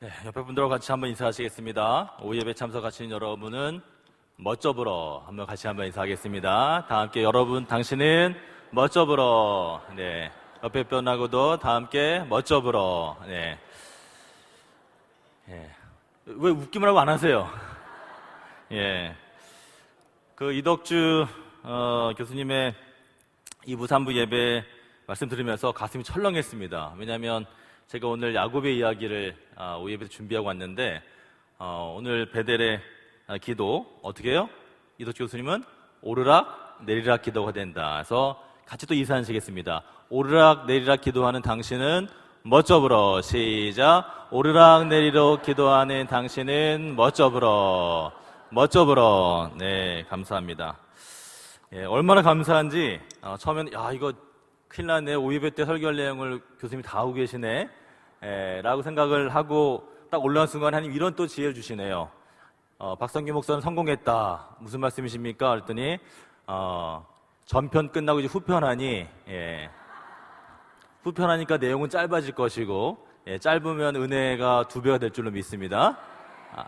네, 옆에 분들과 같이 한번 인사하시겠습니다. 오예배 참석하신 여러분은 멋져불어 한번 같이 한번 인사하겠습니다. 다 함께 여러분 당신은 멋져불어. 네. 옆에 분하고도 다 함께 멋져불어. 네. 예. 왜 웃기만 하고 안 하세요? 예. 그 이덕주 어, 교수님의 2부 3부 예배 말씀 들으면서 가슴이 철렁했습니다. 왜냐하면 제가 오늘 야곱의 이야기를 아, 오예배에서 준비하고 왔는데 어, 오늘 베델의 아, 기도 어떻게 해요? 이덕주 교수님은 오르락 내리락 기도가 된다. 그래서 같이 또 이사하시겠습니다. 오르락 내리락 기도하는 당신은 멋져불어 시작 오르락 내리락 기도하는 당신은 멋져불어 멋져불어 네 감사합니다. 예, 얼마나 감사한지 어, 처음에는 야 이거 큰일 났네 오이배 때 설교할 내용을 교수님이 다 하고 계시네. 예, 라고 생각을 하고 딱 올라온 순간 하나님 이런 또 지혜를 주시네요. 어, 박성규 목사는 성공했다. 무슨 말씀이십니까? 그랬더니 어, 전편 끝나고 이제 후편하니 예, 후편하니까 내용은 짧아질 것이고 예, 짧으면 은혜가 두 배가 될 줄로 믿습니다. 아,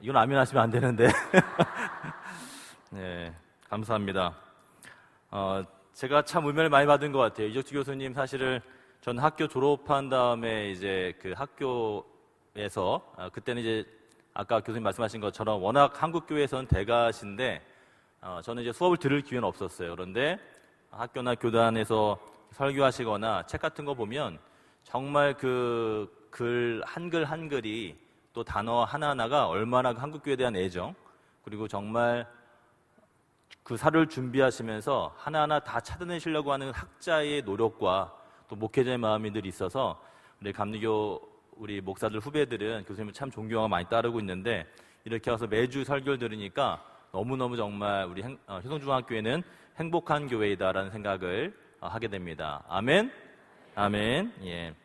이건 아멘 하시면 안 되는데. 네, 감사합니다. 어, 제가 참 은혜를 많이 받은 것 같아요. 이적주 교수님 사실을 전 학교 졸업한 다음에 이제 그 학교에서 아, 그때는 이제 아까 교수님 말씀하신 것처럼 워낙 한국 교회에서는 대가신데 어, 저는 이제 수업을 들을 기회는 없었어요. 그런데 학교나 교단에서 설교하시거나 책 같은 거 보면 정말 그 글 한글 한글이 또 단어 하나하나가 얼마나 그 한국 교회에 대한 애정 그리고 정말 그 사를 준비하시면서 하나하나 다 찾아내시려고 하는 학자의 노력과 또 목회자의 마음이 늘 있어서 우리 감리교 우리 목사들 후배들은 교수님을 참 존경하고 많이 따르고 있는데 이렇게 와서 매주 설교를 들으니까 너무너무 정말 우리 행- 어, 효성중학교회는 행복한 교회이다라는 생각을 어, 하게 됩니다. 아멘? 아멘. 예.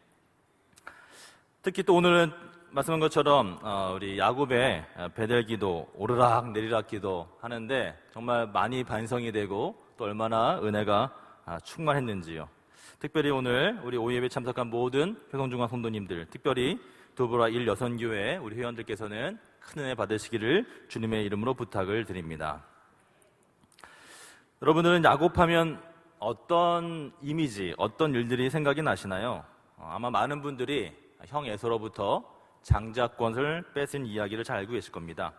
특히 또 오늘은 말씀한 것처럼 어, 우리 야곱의 어, 베델 기도, 오르락 내리락 기도 하는데 정말 많이 반성이 되고 또 얼마나 은혜가 아, 충만했는지요. 특별히 오늘 우리 오예배 참석한 모든 효성중앙 성도님들, 특별히 도보라 1 여선교회 우리 회원들께서는 큰 은혜 받으시기를 주님의 이름으로 부탁을 드립니다. 여러분들은 야곱하면 어떤 이미지, 어떤 일들이 생각이 나시나요? 어, 아마 많은 분들이 형 에서로부터 장자권을 뺏은 이야기를 잘 알고 계실 겁니다.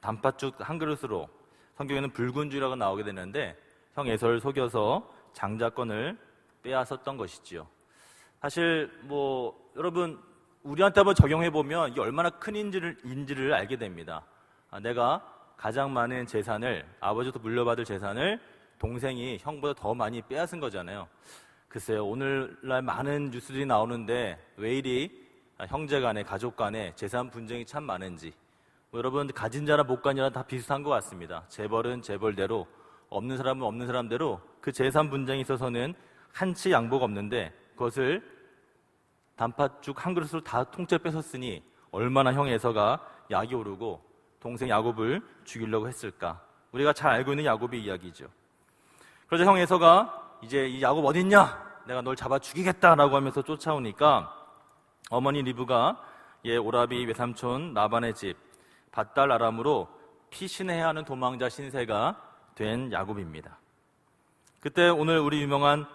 단팥죽 한 그릇으로 성경에는 붉은 주라고 나오게 되는데 형 에서를 속여서 장자권을 빼앗았던 것이지요. 사실 뭐 여러분 우리한테 한번 적용해 보면 이게 얼마나 큰 인지를 인지를 알게 됩니다. 아, 내가 가장 많은 재산을 아버지부터 물려받을 재산을 동생이 형보다 더 많이 빼앗은 거잖아요. 글쎄요 오늘날 많은 뉴스들이 나오는데 왜 이리 아, 형제 간에 가족 간에 재산 분쟁이 참 많은지 뭐 여러분 가진 자나 못 가진 자나 다 비슷한 것 같습니다. 재벌은 재벌대로 없는 사람은 없는 사람대로 그 재산 분쟁에 있어서는 한치 양보가 없는데 그것을 단팥죽 한 그릇으로 다 통째 뺏었으니 얼마나 형 에서가 약이 오르고 동생 야곱을 죽이려고 했을까? 우리가 잘 알고 있는 야곱의 이야기죠. 그러자 형 에서가 이제 이 야곱 어딨냐? 내가 널 잡아 죽이겠다라고 하면서 쫓아오니까 어머니 리브가 얘 오라비 외삼촌 라반의 집 밧달 아람으로 피신해야 하는 도망자 신세가 된 야곱입니다. 그때 오늘 우리 유명한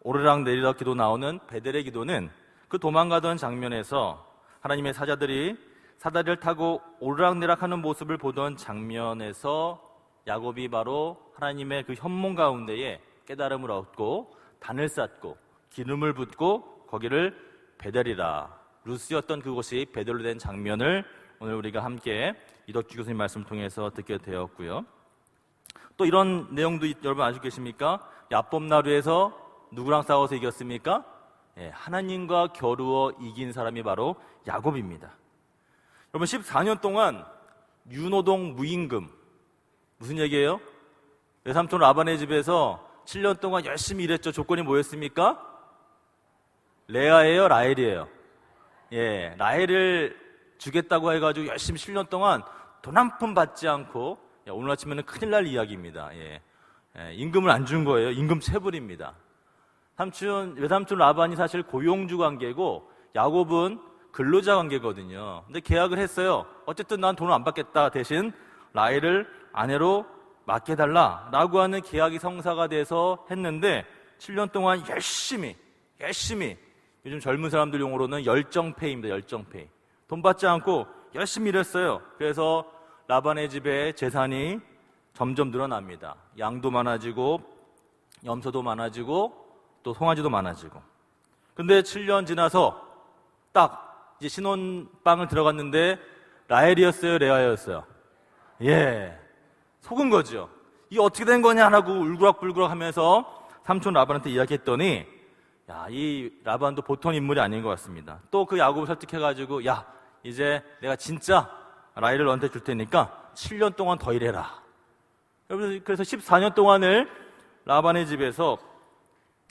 오르락 내리락 기도 나오는 베델의 기도는 그 도망가던 장면에서 하나님의 사자들이 사다리를 타고 오르락내락하는 모습을 보던 장면에서 야곱이 바로 하나님의 그 현몽 가운데에 깨달음을 얻고 단을 쌓고 기름을 붓고 거기를 베델이라 루스였던 그곳이 베델로 된 장면을 오늘 우리가 함께 이덕주 교수님 말씀을 통해서 듣게 되었고요. 또 이런 내용도 있- 여러분 아시고 계십니까? 야법나루에서 누구랑 싸워서 이겼습니까? 예, 하나님과 겨루어 이긴 사람이 바로 야곱입니다. 여러분 14년 동안 윤호동 무임금 무슨 얘기예요? 외삼촌 라반의 집에서 7년 동안 열심히 일했죠. 조건이 뭐였습니까? 레아예요, 라헬이에요. 예, 라헬을 주겠다고 해가지고 열심히 7년 동안 돈 한 푼 받지 않고 야, 오늘 아침에는 큰일 날 이야기입니다. 예. 예, 임금을 안 준 거예요. 임금 체불입니다. 삼촌, 외삼촌 라반이 사실 고용주 관계고 야곱은 근로자 관계거든요. 근데 계약을 했어요. 어쨌든 난 돈을 안 받겠다. 대신 라헬을 아내로 맡겨달라라고 하는 계약이 성사가 돼서 했는데 7년 동안 열심히 열심히 요즘 젊은 사람들 용어로는 열정페이입니다. 열정페이. 돈 받지 않고 열심히 일했어요. 그래서 라반의 집에 재산이 점점 늘어납니다. 양도 많아지고 염소도 많아지고 또 송아지도 많아지고. 근데 7년 지나서 딱 이제 신혼방을 들어갔는데 라헬이었어요, 레아였어요. 예. 속은 거죠. 이게 어떻게 된 거냐 하고 울그락불그락 하면서 삼촌 라반한테 이야기했더니 야, 이 라반도 보통 인물이 아닌 것 같습니다. 또 그 야곱을 설득해가지고 야, 이제 내가 진짜 라헬을 너한테 줄 테니까 7년 동안 더 일해라. 그래서 14년 동안을 라반의 집에서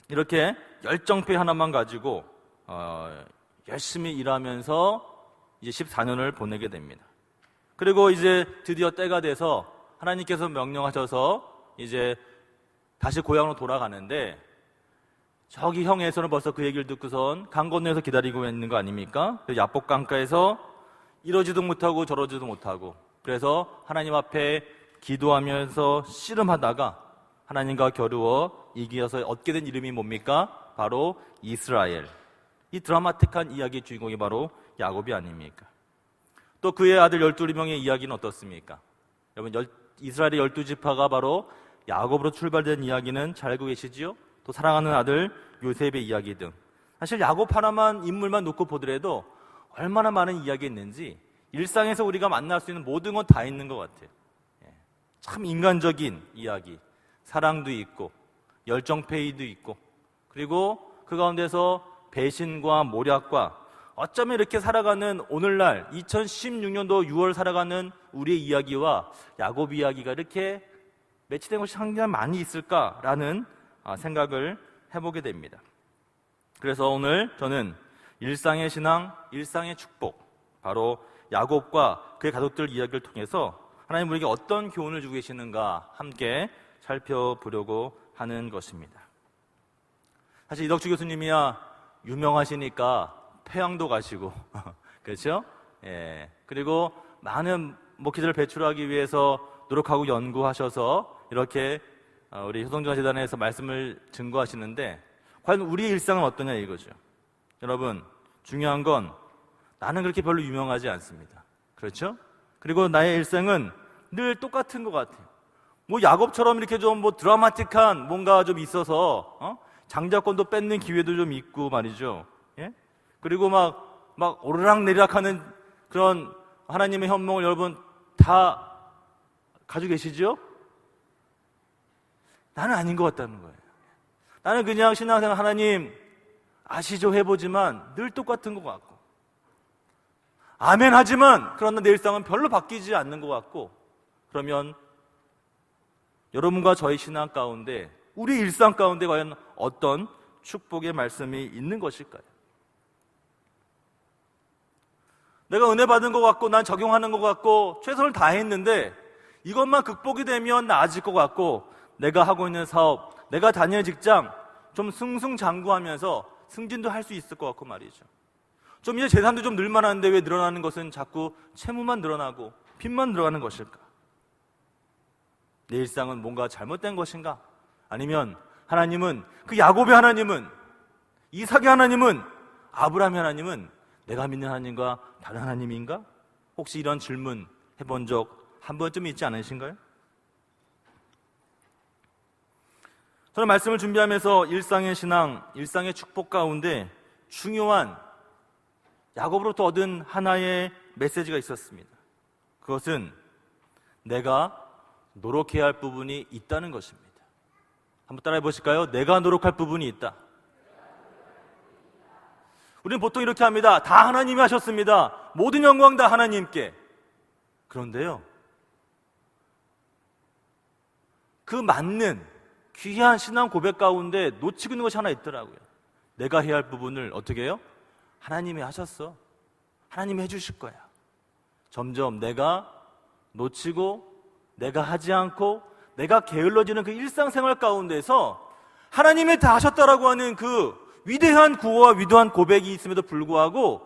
이렇게 열정페 하나만 가지고 어, 열심히 일하면서 이제 14년을 보내게 됩니다. 그리고 이제 드디어 때가 돼서 하나님께서 명령하셔서 이제 다시 고향으로 돌아가는데 저기 형에서는 벌써 그 얘기를 듣고선 강 건너에서 기다리고 있는 거 아닙니까? 그 야복 강가에서 이러지도 못하고 저러지도 못하고 그래서 하나님 앞에 기도하면서 씨름하다가 하나님과 겨루어 이기어서 얻게 된 이름이 뭡니까? 바로 이스라엘. 이 드라마틱한 이야기의 주인공이 바로 야곱이 아닙니까? 또 그의 아들 12명의 이야기는 어떻습니까? 여러분 열- 이스라엘의 열두 지파가 바로 야곱으로 출발된 이야기는 잘 알고 계시지요? 또 사랑하는 아들 요셉의 이야기 등 사실 야곱 하나만 인물만 놓고 보더라도 얼마나 많은 이야기가 있는지 일상에서 우리가 만날 수 있는 모든 건 다 있는 것 같아요. 예. 참 인간적인 이야기, 사랑도 있고 열정페이도 있고 그리고 그 가운데서 배신과 모략과 어쩌면 이렇게 살아가는 오늘날 2016년도 6월 살아가는 우리의 이야기와 야곱 이야기가 이렇게 매치된 것이 상당히 많이 있을까라는 아, 생각을 해보게 됩니다. 그래서 오늘 저는 일상의 신앙, 일상의 축복, 바로 야곱과 그의 가족들 이야기를 통해서 하나님 우리에게 어떤 교훈을 주고 계시는가 함께 살펴보려고 하는 것입니다. 사실 이덕주 교수님이야 유명하시니까 태양도 가시고 그렇죠? 예. 그리고 많은 목회자를 배출하기 위해서 노력하고 연구하셔서 이렇게 어, 우리 효성중화 재단에서 말씀을 증거하시는데 과연 우리의 일상은 어떠냐 이거죠. 여러분 중요한 건 나는 그렇게 별로 유명하지 않습니다. 그렇죠? 그리고 나의 일생은 늘 똑같은 것 같아요. 뭐 야곱처럼 이렇게 좀 뭐 드라마틱한 뭔가 좀 있어서 어? 장자권도 뺏는 기회도 좀 있고 말이죠. 예? 그리고 막 막 오르락 내리락하는 그런 하나님의 현몽을 여러분 다 가지고 계시죠? 나는 아닌 것 같다는 거예요. 나는 그냥 신앙생활 하나님 아시죠 해보지만 늘 똑같은 것 같고 아멘 하지만 그러나 내 일상은 별로 바뀌지 않는 것 같고 그러면 여러분과 저희 신앙 가운데 우리 일상 가운데 과연 어떤 축복의 말씀이 있는 것일까요? 내가 은혜 받은 것 같고 난 적용하는 것 같고 최선을 다했는데 이것만 극복이 되면 나아질 것 같고 내가 하고 있는 사업, 내가 다니는 직장 좀 승승장구하면서 승진도 할 수 있을 것 같고 말이죠. 좀 이제 재산도 좀 늘만한데 왜 늘어나는 것은 자꾸 채무만 늘어나고 빚만 늘어가는 것일까? 내 일상은 뭔가 잘못된 것인가? 아니면 하나님은 그 야곱의 하나님은 이삭의 하나님은 아브라함의 하나님은 내가 믿는 하나님과 다른 하나님인가? 혹시 이런 질문 해본 적 한 번쯤 있지 않으신가요? 저는 말씀을 준비하면서 일상의 신앙, 일상의 축복 가운데 중요한 야곱으로부터 얻은 하나의 메시지가 있었습니다. 그것은 내가 노력해야 할 부분이 있다는 것입니다. 한번 따라해 보실까요? 내가 노력할 부분이 있다. 우리는 보통 이렇게 합니다. 다 하나님이 하셨습니다. 모든 영광 다 하나님께. 그런데요. 그 맞는 귀한 신앙 고백 가운데 놓치고 있는 것이 하나 있더라고요. 내가 해야 할 부분을 어떻게 해요? 하나님이 하셨어. 하나님이 해주실 거야. 점점 내가 놓치고 내가 하지 않고 내가 게을러지는 그 일상생활 가운데서 하나님이 다 하셨다라고 하는 그 위대한 구호와 위대한 고백이 있음에도 불구하고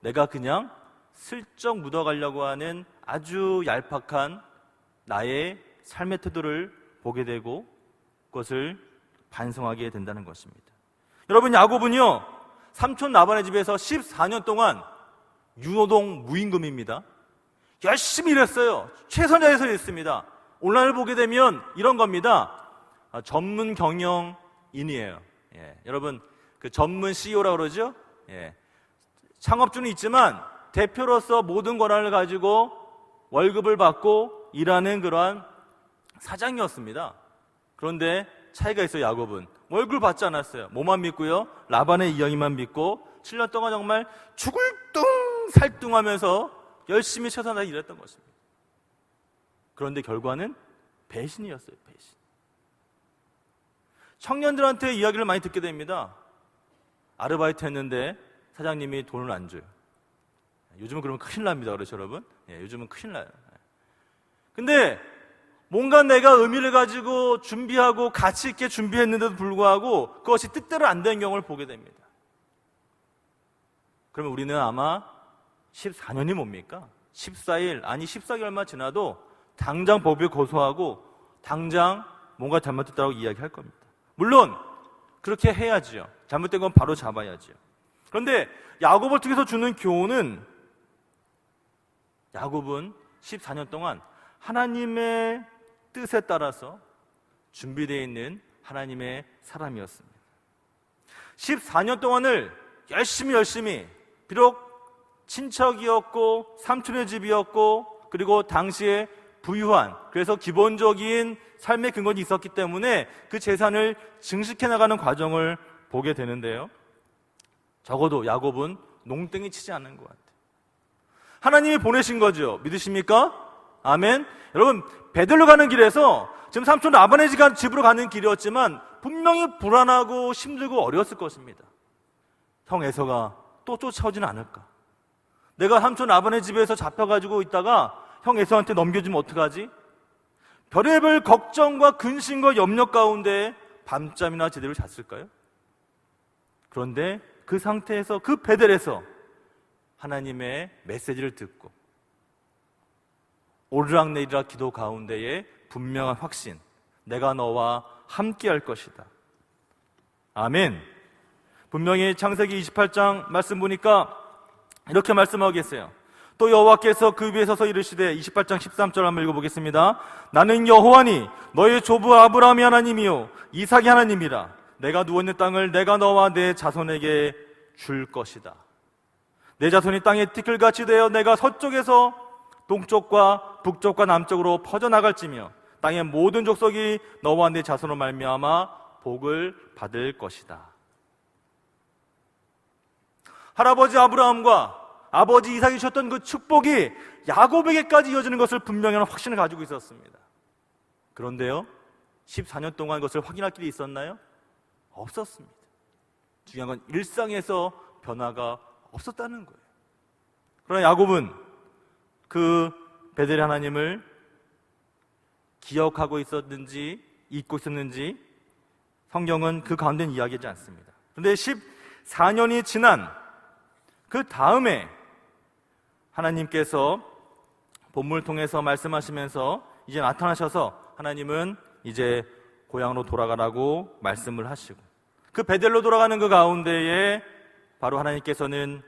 내가 그냥 슬쩍 묻어가려고 하는 아주 얄팍한 나의 삶의 태도를 보게 되고 그 것을 반성하게 된다는 것입니다. 여러분 야곱은요 삼촌 나반의 집에서 14년 동안 유노동 무임금입니다. 열심히 일했어요. 최선 다해서 일했습니다. 온라인을 보게 되면 이런 겁니다. 아, 전문 경영인이에요. 예, 여러분 그 전문 CEO라고 그러죠? 예, 창업주는 있지만 대표로서 모든 권한을 가지고 월급을 받고 일하는 그러한 사장이었습니다. 그런데 차이가 있어요, 야곱은. 월급을 받지 않았어요. 뭐만 믿고요? 라반의 이야기만 믿고 7년 동안 정말 죽을 뚱 살뚱하면서 열심히 최선을 다해 일했던 것입니다. 그런데 결과는 배신이었어요, 배신. 청년들한테 이야기를 많이 듣게 됩니다. 아르바이트 했는데 사장님이 돈을 안 줘요. 요즘은 그러면 큰일 납니다. 그렇죠, 여러분? 예, 요즘은 큰일 나요. 근데 뭔가 내가 의미를 가지고 준비하고 가치 있게 준비했는데도 불구하고 그것이 뜻대로 안 되는 경우를 보게 됩니다. 그러면 우리는 아마 14년이 뭡니까? 14일, 아니 14개월만 지나도 당장 법에 고소하고 당장 뭔가 잘못됐다고 이야기할 겁니다. 물론 그렇게 해야지요. 잘못된 건 바로 잡아야지요. 그런데 야곱을 통해서 주는 교훈은 야곱은 14년 동안 하나님의 뜻에 따라서 준비되어 있는 하나님의 사람이었습니다. 14년 동안을 열심히 열심히 비록 친척이었고 삼촌의 집이었고 그리고 당시에 부유한 그래서 기본적인 삶의 근거는 있었기 때문에 그 재산을 증식해 나가는 과정을 보게 되는데요. 적어도 야곱은 농땡이 치지 않는 것 같아요. 하나님이 보내신 거죠. 믿으십니까? 아멘. 여러분 베들로 가는 길에서 지금 삼촌 아바네 집으로 가는 길이었지만 분명히 불안하고 힘들고 어려웠을 것입니다. 형 에서가 또 쫓아오지는 않을까? 내가 삼촌 아버네 집에서 잡혀가지고 있다가 형 에서한테 넘겨주면 어떡하지? 별의별 걱정과 근심과 염려 가운데 밤잠이나 제대로 잤을까요? 그런데 그 상태에서 그 베델에서 하나님의 메시지를 듣고 오르락내리락 기도 가운데에 분명한 확신 내가 너와 함께 할 것이다. 아멘. 분명히 창세기 28장 말씀 보니까 이렇게 말씀하겠어요. 또 여호와께서 그 위에 서서 이르시되 28장 13절 한번 읽어보겠습니다. 나는 여호와니 너의 조부 아브라함이 하나님이요 이삭이 하나님이라. 내가 누워있는 땅을 내가 너와 내 자손에게 줄 것이다. 내 자손이 땅에 티끌같이 되어 내가 서쪽에서 동쪽과 북쪽과 남쪽으로 퍼져나갈지며 땅의 모든 족속이 너와 내 자손으로 말미암아 복을 받을 것이다. 할아버지 아브라함과 아버지 이삭이 주셨던 그 축복이 야곱에게까지 이어지는 것을 분명히 확신을 가지고 있었습니다. 그런데요, 14년 동안 그것을 확인할 길이 있었나요? 없었습니다. 중요한 건 일상에서 변화가 없었다는 거예요. 그러나 야곱은 그 베델 하나님을 기억하고 있었는지 잊고 있었는지 성경은 그 가운데는 이야기하지 않습니다. 그런데 14년이 지난 그 다음에 하나님께서 본문을 통해서 말씀하시면서 이제 나타나셔서 하나님은 이제 고향으로 돌아가라고 말씀을 하시고 그 베델로 돌아가는 그 가운데에 바로 하나님께서는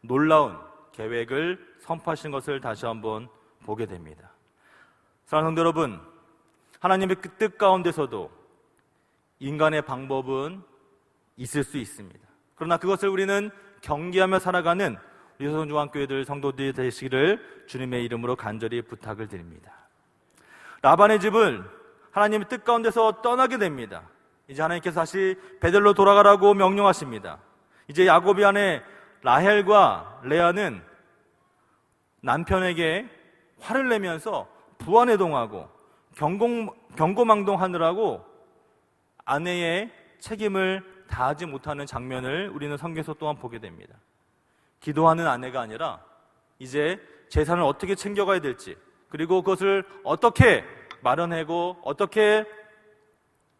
놀라운 계획을 선포하신 것을 다시 한번 보게 됩니다. 사랑하는 성도 여러분, 하나님의 그 뜻 가운데서도 인간의 방법은 있을 수 있습니다. 그러나 그것을 우리는 경계하며 살아가는 우리 소중학교들 성도들이 되시기를 주님의 이름으로 간절히 부탁을 드립니다. 라반의 집을 하나님의 뜻 가운데서 떠나게 됩니다. 이제 하나님께서 다시 베델로 돌아가라고 명령하십니다. 이제 야곱이 안에 라헬과 레아는 남편에게 화를 내면서 부안해동하고 경공, 경고망동하느라고 아내의 책임을 다하지 못하는 장면을 우리는 성경에서 또한 보게 됩니다. 기도하는 아내가 아니라 이제 재산을 어떻게 챙겨가야 될지 그리고 그것을 어떻게 마련하고 어떻게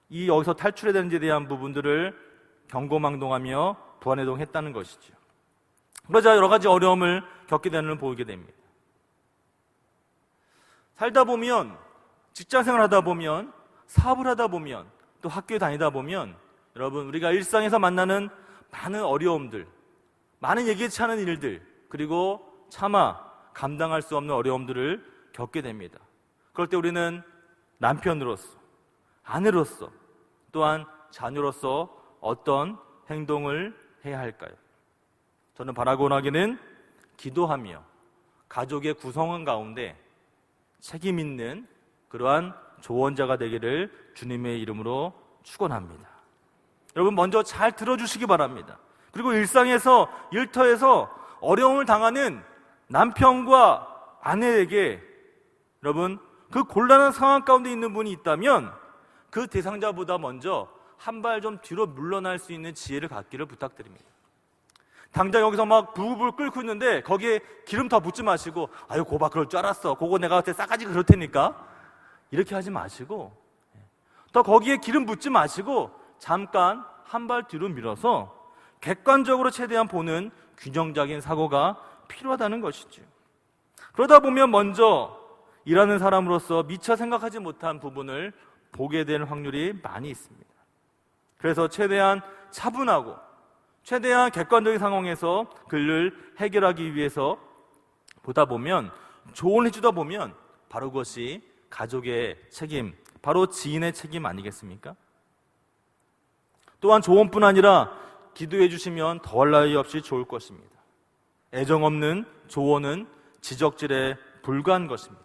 이 여기서 탈출해야 되는지에 대한 부분들을 경고망동하며 부안해동했다는 것이죠. 그러자 여러 가지 어려움을 겪게 되는 걸 보이게 됩니다. 살다 보면 직장 생활 하다 보면 사업을 하다 보면 또 학교에 다니다 보면 여러분 우리가 일상에서 만나는 많은 어려움들, 많은 예기치 않은 일들, 그리고 차마 감당할 수 없는 어려움들을 겪게 됩니다. 그럴 때 우리는 남편으로서, 아내로서, 또한 자녀로서 어떤 행동을 해야 할까요? 저는 바라고 원하기는 기도하며 가족의 구성원 가운데 책임 있는 그러한 조언자가 되기를 주님의 이름으로 축원합니다. 여러분 먼저 잘 들어주시기 바랍니다. 그리고 일상에서 일터에서 어려움을 당하는 남편과 아내에게 여러분 그 곤란한 상황 가운데 있는 분이 있다면 그 대상자보다 먼저 한 발 좀 뒤로 물러날 수 있는 지혜를 갖기를 부탁드립니다. 당장 여기서 막 부부를 끓고 있는데 거기에 기름 더 붓지 마시고 아유 고봐 그럴 줄 알았어. 그거 내가 그때 싸가지 그럴 테니까 이렇게 하지 마시고 더 거기에 기름 붓지 마시고 잠깐 한 발 뒤로 밀어서 객관적으로 최대한 보는 균형적인 사고가 필요하다는 것이죠. 그러다 보면 먼저 일하는 사람으로서 미처 생각하지 못한 부분을 보게 될 확률이 많이 있습니다. 그래서 최대한 차분하고 최대한 객관적인 상황에서 그를 해결하기 위해서 보다 보면 조언해 주다 보면 바로 그것이 가족의 책임, 바로 지인의 책임 아니겠습니까? 또한 조언뿐 아니라 기도해 주시면 더할 나위 없이 좋을 것입니다. 애정 없는 조언은 지적질에 불과한 것입니다.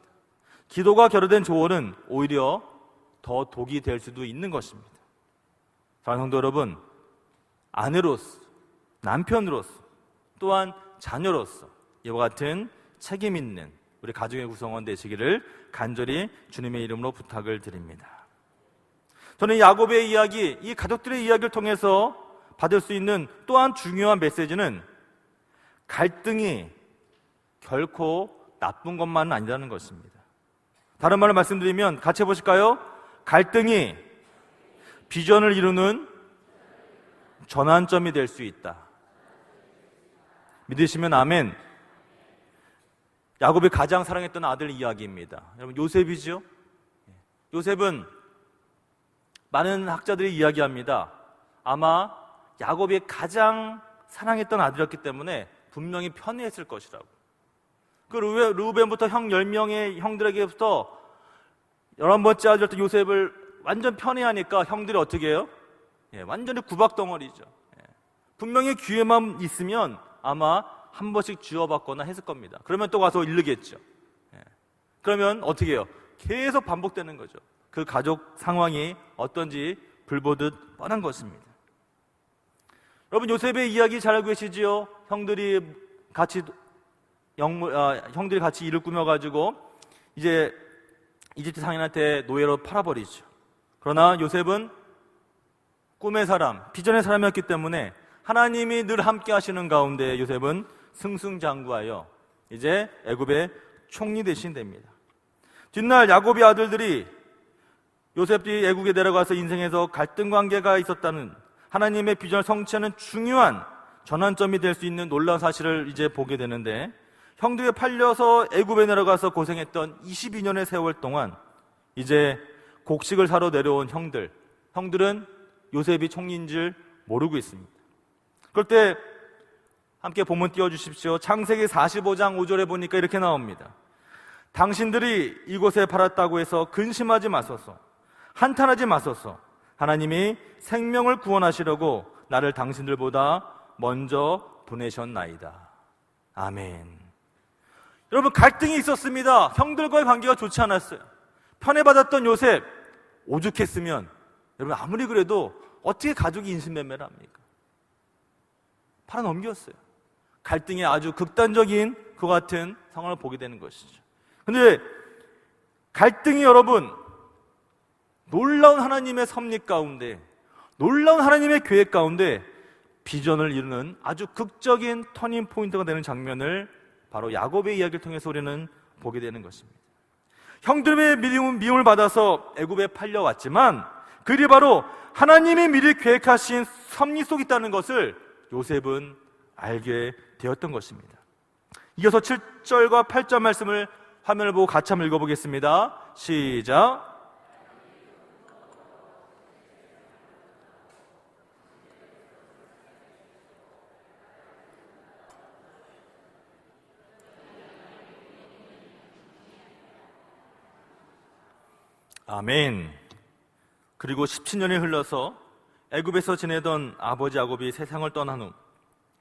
기도가 결여된 조언은 오히려 더 독이 될 수도 있는 것입니다. 사랑하는 성도 여러분, 아내로서, 남편으로서, 또한 자녀로서 이와 같은 책임 있는 우리 가정의 구성원 되시기를 간절히 주님의 이름으로 부탁을 드립니다. 저는 야곱의 이야기, 이 가족들의 이야기를 통해서 받을 수 있는 또한 중요한 메시지는 갈등이 결코 나쁜 것만은 아니라는 것입니다. 다른 말로 말씀드리면 같이 해보실까요? 갈등이 비전을 이루는 전환점이 될 수 있다. 믿으시면 아멘. 야곱이 가장 사랑했던 아들 이야기입니다. 여러분 요셉이죠? 요셉은 많은 학자들이 이야기합니다. 아마 야곱이 가장 사랑했던 아들이었기 때문에 분명히 편애했을 것이라고. 그 루벤부터 형 10명의 형들에게부터 11번째 아들였던 요셉을 완전 편애하니까 형들이 어떻게 해요? 예, 완전히 구박덩어리죠. 예. 분명히 기회만 있으면 아마 한 번씩 쥐어받거나 했을 겁니다. 그러면 또 가서 일르겠죠. 예. 그러면 어떻게 해요? 계속 반복되는 거죠. 그 가족 상황이 어떤지 불보듯 뻔한 것입니다. 여러분 요셉의 이야기 잘 알고 계시지요? 형들이 같이 영, 아, 형들이 같이 일을 꾸며 가지고 이제 이집트 상인한테 노예로 팔아버리죠. 그러나 요셉은 꿈의 사람, 비전의 사람이었기 때문에 하나님이 늘 함께 하시는 가운데 요셉은 승승장구하여 이제 애굽의 총리 대신 됩니다. 뒷날 야곱의 아들들이 요셉이 애국에 내려가서 인생에서 갈등 관계가 있었다는 하나님의 비전을 성취하는 중요한 전환점이 될 수 있는 놀라운 사실을 이제 보게 되는데 형들에 팔려서 애굽에 내려가서 고생했던 22년의 세월 동안 이제 곡식을 사러 내려온 형들, 형들은 요셉이 총리인 줄 모르고 있습니다. 그럴 때 함께 본문 띄워주십시오. 창세기 45장 5절에 보니까 이렇게 나옵니다. 당신들이 이곳에 팔았다고 해서 근심하지 마소서. 한탄하지 마소서. 하나님이 생명을 구원하시려고 나를 당신들보다 먼저 보내셨나이다. 아멘. 여러분 갈등이 있었습니다. 형들과의 관계가 좋지 않았어요. 편애받았던 요셉 오죽했으면 여러분 아무리 그래도 어떻게 가족이 인신매매를 합니까? 팔아 넘겼어요. 갈등의 아주 극단적인 그 같은 상황을 보게 되는 것이죠. 근데 갈등이 여러분 놀라운 하나님의 섭리 가운데 놀라운 하나님의 계획 가운데 비전을 이루는 아주 극적인 터닝 포인트가 되는 장면을 바로 야곱의 이야기를 통해서 우리는 보게 되는 것입니다. 형들의 미움, 미움을 받아서 애굽에 팔려왔지만 그리 바로 하나님이 미리 계획하신 섭리 속에 있다는 것을 요셉은 알게 되었던 것입니다. 이어서 7절과 8절 말씀을 화면을 보고 같이 한번 읽어보겠습니다. 시작. 아멘. 그리고 17년이 흘러서 애굽에서 지내던 아버지 야곱이 세상을 떠난 후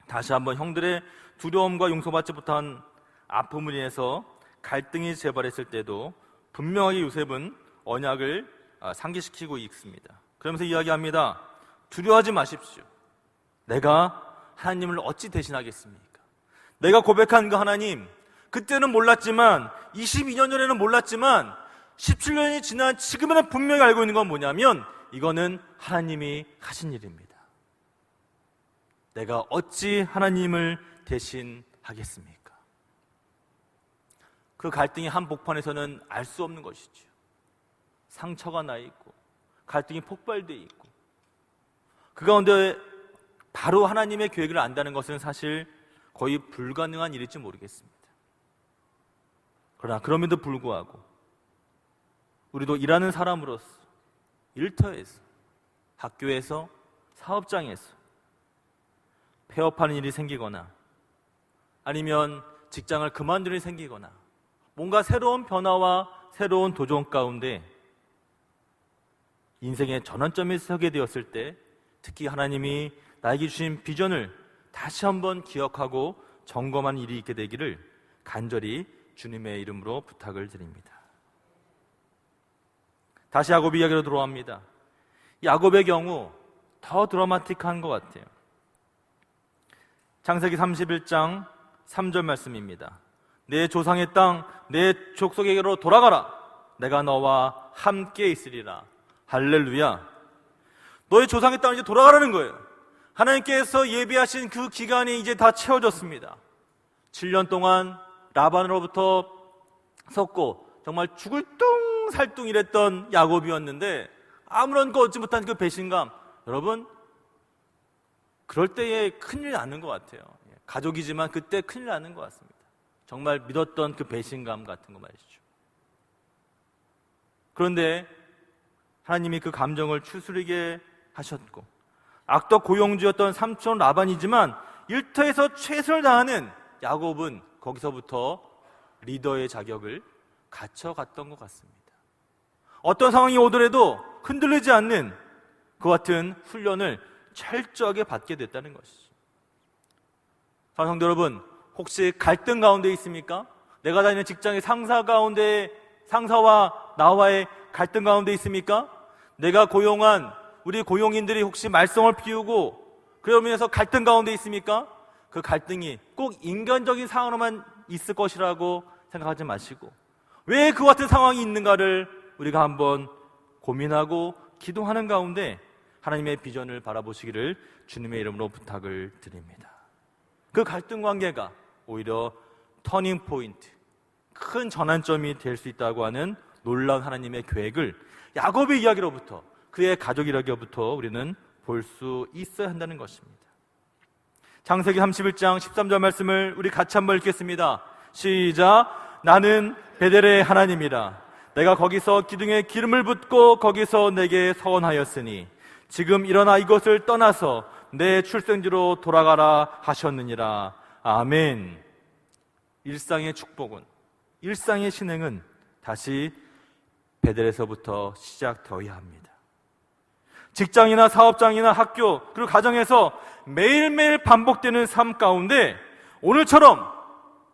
다시 한번 형들의 두려움과 용서받지 못한 아픔을 인해서 갈등이 재발했을 때도 분명하게 요셉은 언약을 아, 상기시키고 있습니다. 그러면서 이야기합니다. 두려워하지 마십시오. 내가 하나님을 어찌 대신하겠습니까? 내가 고백한 그 하나님, 그때는 몰랐지만, 22년 전에는 몰랐지만, 17년이 지난 지금에는 분명히 알고 있는 건 뭐냐면, 이거는 하나님이 하신 일입니다. 내가 어찌 하나님을 대신하겠습니까? 그 갈등이 한복판에서는 알 수 없는 것이죠. 상처가 나 있고, 갈등이 폭발돼 있고, 그 가운데 바로 하나님의 계획을 안다는 것은 사실 거의 불가능한 일일지 모르겠습니다. 그러나 그럼에도 불구하고 우리도 일하는 사람으로서 일터에서 학교에서 사업장에서 폐업하는 일이 생기거나 아니면 직장을 그만두는 일이 생기거나 뭔가 새로운 변화와 새로운 도전 가운데 인생의 전환점에 서게 되었을 때 특히 하나님이 나에게 주신 비전을 다시 한번 기억하고 점검한 일이 있게 되기를 간절히 주님의 이름으로 부탁을 드립니다. 다시 야곱 이야기로 돌아옵니다. 야곱의 경우 더 드라마틱한 것 같아요. 창세기 31장 3절 말씀입니다. 내 조상의 땅, 내 족속에게로 돌아가라. 내가 너와 함께 있으리라. 할렐루야. 너의 조상의 땅 이제 돌아가라는 거예요. 하나님께서 예비하신 그 기간이 이제 다 채워졌습니다. 7년 동안 라반으로부터 섰고 정말 죽을 뚱 살뚱 이랬던 야곱이었는데 아무런 거 얻지 못한 그 배신감 여러분 그럴 때에 큰일 나는 것 같아요. 예, 가족이지만 그때 큰일 나는 것 같습니다. 정말 믿었던 그 배신감 같은 거 말이죠. 그런데 하나님이 그 감정을 추스리게 하셨고 악덕 고용주였던 삼촌 라반이지만 일터에서 최선을 다하는 야곱은 거기서부터 리더의 자격을 갖춰갔던 것 같습니다. 어떤 상황이 오더라도 흔들리지 않는 그 같은 훈련을 철저하게 받게 됐다는 것이죠. 사성도 여러분, 혹시 갈등 가운데 있습니까? 내가 다니는 직장의 상사 가운데, 상사와 나와의 갈등 가운데 있습니까? 내가 고용한 우리 고용인들이 혹시 말썽을 피우고 그러면서 갈등 가운데 있습니까? 그 갈등이 꼭 인간적인 상황으로만 있을 것이라고 생각하지 마시고 왜 그 같은 상황이 있는가를 우리가 한번 고민하고 기도하는 가운데 하나님의 비전을 바라보시기를 주님의 이름으로 부탁을 드립니다. 그 갈등 관계가 오히려 터닝 포인트, 큰 전환점이 될 수 있다고 하는 놀라운 하나님의 계획을 야곱의 이야기로부터 그의 가족이라기부터 우리는 볼 수 있어야 한다는 것입니다. 창세기 31장 13절 말씀을 우리 같이 한번 읽겠습니다. 시작. 나는 베델의 하나님이라. 내가 거기서 기둥에 기름을 붓고 거기서 내게 서원하였으니 지금 일어나 이것을 떠나서 내 출생지로 돌아가라 하셨느니라. 아멘. 일상의 축복은, 일상의 신행은 다시 베델에서부터 시작되어야 합니다. 직장이나 사업장이나 학교, 그리고 가정에서 매일매일 반복되는 삶 가운데 오늘처럼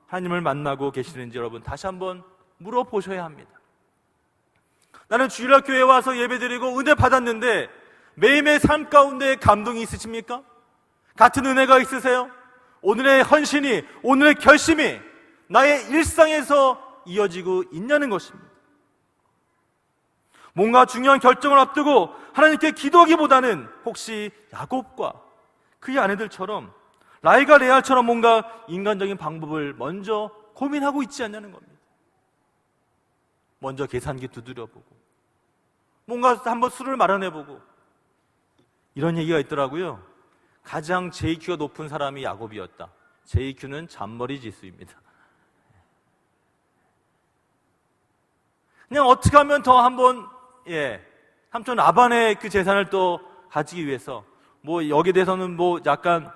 하나님을 만나고 계시는지 여러분 다시 한번 물어보셔야 합니다. 나는 주일날 교회에 와서 예배드리고 은혜 받았는데 매일매일 삶 가운데 감동이 있으십니까? 같은 은혜가 있으세요? 오늘의 헌신이, 오늘의 결심이 나의 일상에서 이어지고 있냐는 것입니다. 뭔가 중요한 결정을 앞두고 하나님께 기도하기보다는 혹시 야곱과 그의 아내들처럼 라이가 레알처럼 뭔가 인간적인 방법을 먼저 고민하고 있지 않냐는 겁니다. 먼저 계산기 두드려보고 뭔가 한번 술을 마련해보고 이런 얘기가 있더라고요. 가장 JQ가 높은 사람이 야곱이었다. JQ는 잔머리 지수입니다. 그냥 어떻게 하면 더 한번 예 삼촌 라반의 그 재산을 또 가지기 위해서 뭐 여기에 대해서는 뭐 약간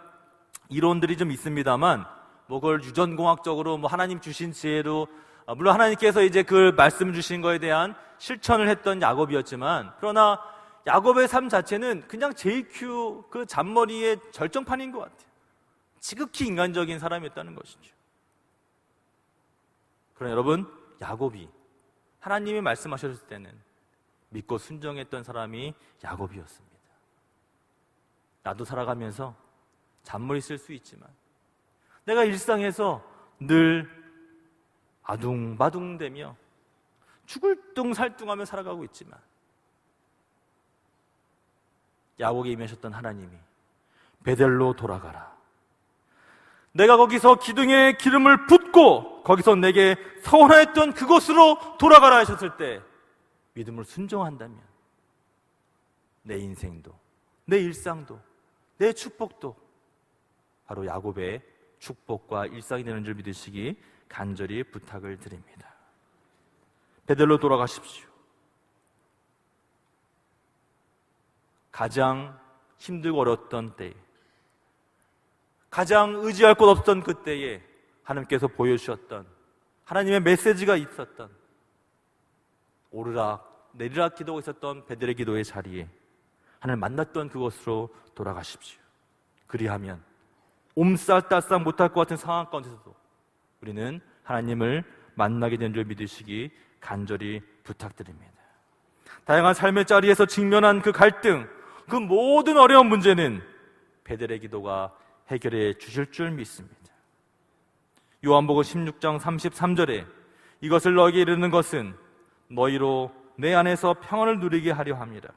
이론들이 좀 있습니다만 뭐 그걸 유전공학적으로 뭐 하나님 주신 지혜로 아, 물론 하나님께서 이제 그 말씀 주신 거에 대한 실천을 했던 야곱이었지만 그러나 야곱의 삶 자체는 그냥 JQ 그 잔머리의 절정판인 것 같아요. 지극히 인간적인 사람이었다는 것이죠. 그러나 여러분 야곱이 하나님이 말씀하셨을 때는 믿고 순종했던 사람이 야곱이었습니다. 나도 살아가면서 잔머리 쓸 수 있지만 내가 일상에서 늘 아둥바둥대며 죽을 둥 살둥하며 살아가고 있지만 야곱에 임하셨던 하나님이 베델로 돌아가라. 내가 거기서 기둥에 기름을 붓고 거기서 내게 서원하였던 그곳으로 돌아가라 하셨을 때 믿음을 순종한다면 내 인생도 내 일상도 내 축복도 바로 야곱의 축복과 일상이 되는 줄 믿으시기 간절히 부탁을 드립니다. 베델로 돌아가십시오. 가장 힘들고 어렸던 때에 가장 의지할 곳 없던 그때에 하나님께서 보여주셨던 하나님의 메시지가 있었던 오르락 내리락 기도가 있었던 베델의 기도의 자리에 하나님 만났던 그곳으로 돌아가십시오. 그리하면 옴쌀딸싹 못할 것 같은 상황 가운데서도 우리는 하나님을 만나게 된 줄 믿으시기 간절히 부탁드립니다. 다양한 삶의 자리에서 직면한 그 갈등, 그 모든 어려운 문제는 베델의 기도가 해결해 주실 줄 믿습니다. 요한복음 16장 33절에 이것을 너에게 이르는 것은 너희로 내 안에서 평안을 누리게 하려 합니다.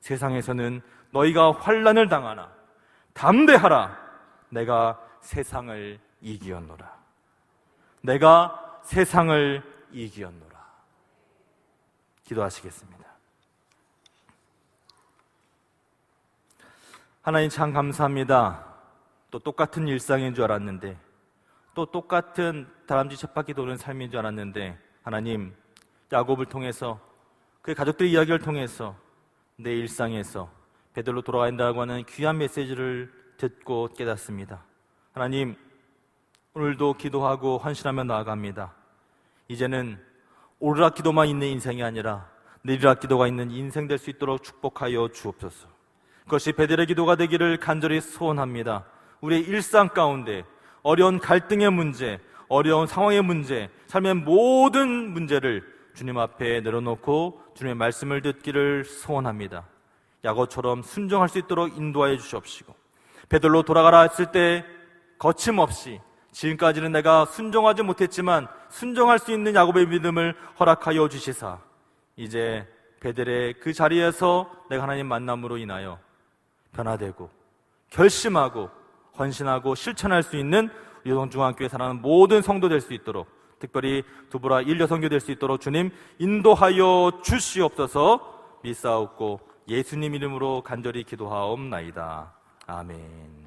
세상에서는 너희가 환란을 당하나 담대하라 내가 세상을 이기었노라. 내가 세상을 이기었노라. 기도하시겠습니다. 하나님 참 감사합니다. 또 똑같은 일상인 줄 알았는데, 또 똑같은 다람쥐 쳇바퀴 도는 삶인 줄 알았는데, 하나님, 야곱을 통해서, 그의 가족들의 이야기를 통해서, 내 일상에서 베들로 돌아가야 한다고 하는 귀한 메시지를 듣고 깨닫습니다. 하나님, 오늘도 기도하고 헌신하며 나아갑니다. 이제는 오르락 기도만 있는 인생이 아니라 내리락 기도가 있는 인생 될 수 있도록 축복하여 주옵소서. 그것이 베델의 기도가 되기를 간절히 소원합니다. 우리의 일상 가운데 어려운 갈등의 문제, 어려운 상황의 문제, 삶의 모든 문제를 주님 앞에 내려놓고 주님의 말씀을 듣기를 소원합니다. 야고처럼 순종할 수 있도록 인도하여 주시옵시고 베들로 돌아가라 했을 때 거침없이 지금까지는 내가 순종하지 못했지만 순종할 수 있는 야곱의 믿음을 허락하여 주시사 이제 베델의 그 자리에서 내가 하나님 만남으로 인하여 변화되고 결심하고 헌신하고 실천할 수 있는 요동중앙교회 사랑하는 모든 성도 될 수 있도록 특별히 두보라 일여성교 될 수 있도록 주님 인도하여 주시옵소서 믿사옵고 예수님 이름으로 간절히 기도하옵나이다. 아멘.